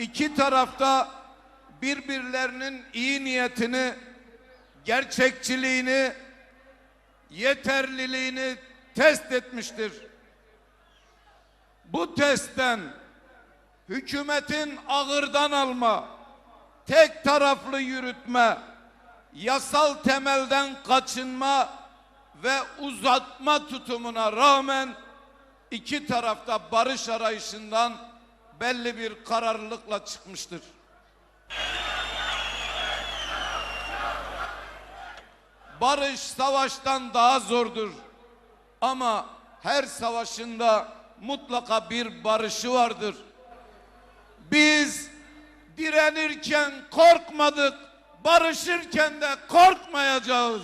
İki tarafta birbirlerinin iyi niyetini, gerçekçiliğini, yeterliliğini test etmiştir. Bu testten hükümetin ağırdan alma, tek taraflı yürütme, yasal temelden kaçınma ve uzatma tutumuna rağmen iki tarafta barış arayışından belli bir kararlılıkla çıkmıştır. Barış savaştan daha zordur. Ama her savaşında mutlaka bir barışı vardır. Biz direnirken korkmadık, barışırken de korkmayacağız.